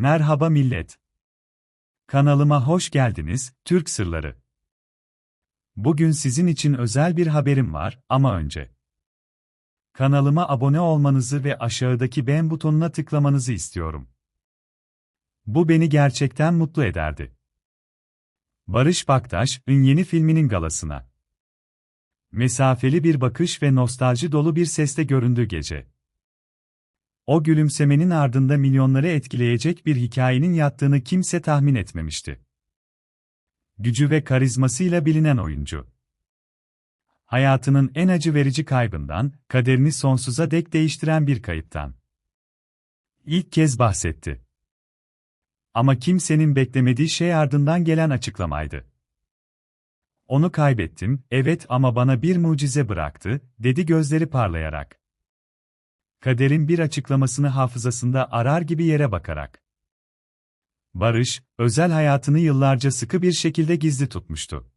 Merhaba millet. Kanalıma hoş geldiniz, Türk Sırları. Bugün sizin için özel bir haberim var ama önce kanalıma abone olmanızı ve aşağıdaki beğen butonuna tıklamanızı istiyorum. Bu beni gerçekten mutlu ederdi. Barış Baktaş'ın yeni filminin galasına mesafeli bir bakış ve nostalji dolu bir sesle göründüğü gece. O gülümsemenin ardında milyonları etkileyecek bir hikayenin yattığını kimse tahmin etmemişti. Gücü ve karizmasıyla bilinen oyuncu. Hayatının en acı verici kaybından, kaderini sonsuza dek değiştiren bir kayıptan. İlk kez bahsetti. Ama kimsenin beklemediği şey ardından gelen açıklamaydı. Onu kaybettim, evet ama bana bir mucize bıraktı, dedi gözleri parlayarak kaderin bir açıklamasını hafızasında arar gibi yere bakarak. Barış, özel hayatını yıllarca sıkı bir şekilde gizli tutmuştu.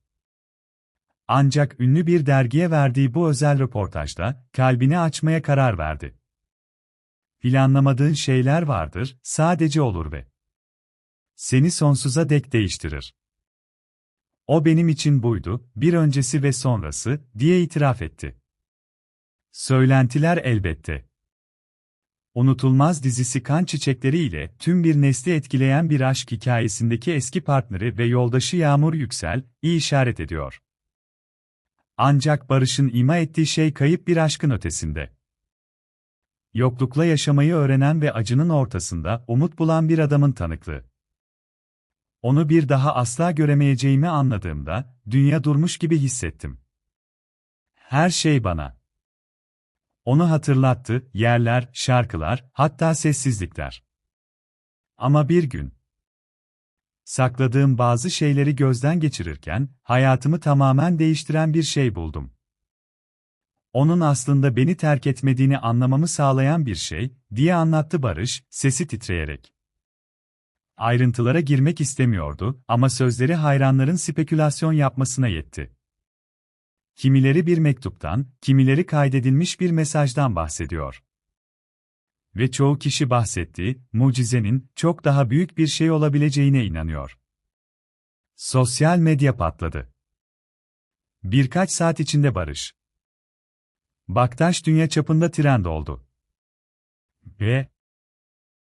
Ancak ünlü bir dergiye verdiği bu özel röportajda, kalbini açmaya karar verdi. Planlamadığın şeyler vardır, sadece olur ve seni sonsuza dek değiştirir. O benim için buydu, bir öncesi ve sonrası, diye itiraf etti. Söylentiler elbette. Unutulmaz dizisi Kan Çiçekleri ile tüm bir nesli etkileyen bir aşk hikayesindeki eski partneri ve yoldaşı Yağmur Yüksel, iyi işaret ediyor. Ancak Barış'ın ima ettiği şey kayıp bir aşkın ötesinde. Yoklukla yaşamayı öğrenen ve acının ortasında umut bulan bir adamın tanıklığı. Onu bir daha asla göremeyeceğimi anladığımda, dünya durmuş gibi hissettim. Her şey bana onu hatırlattı, yerler, şarkılar, hatta sessizlikler. Ama bir gün, sakladığım bazı şeyleri gözden geçirirken, hayatımı tamamen değiştiren bir şey buldum. Onun aslında beni terk etmediğini anlamamı sağlayan bir şey, diye anlattı Barış, sesi titreyerek. Ayrıntılara girmek istemiyordu ama sözleri hayranların spekülasyon yapmasına yetti. Kimileri bir mektuptan, kimileri kaydedilmiş bir mesajdan bahsediyor. Ve çoğu kişi bahsettiği, mucizenin, çok daha büyük bir şey olabileceğine inanıyor. Sosyal medya patladı. Birkaç saat içinde barış. Baktaş dünya çapında trend oldu. Ve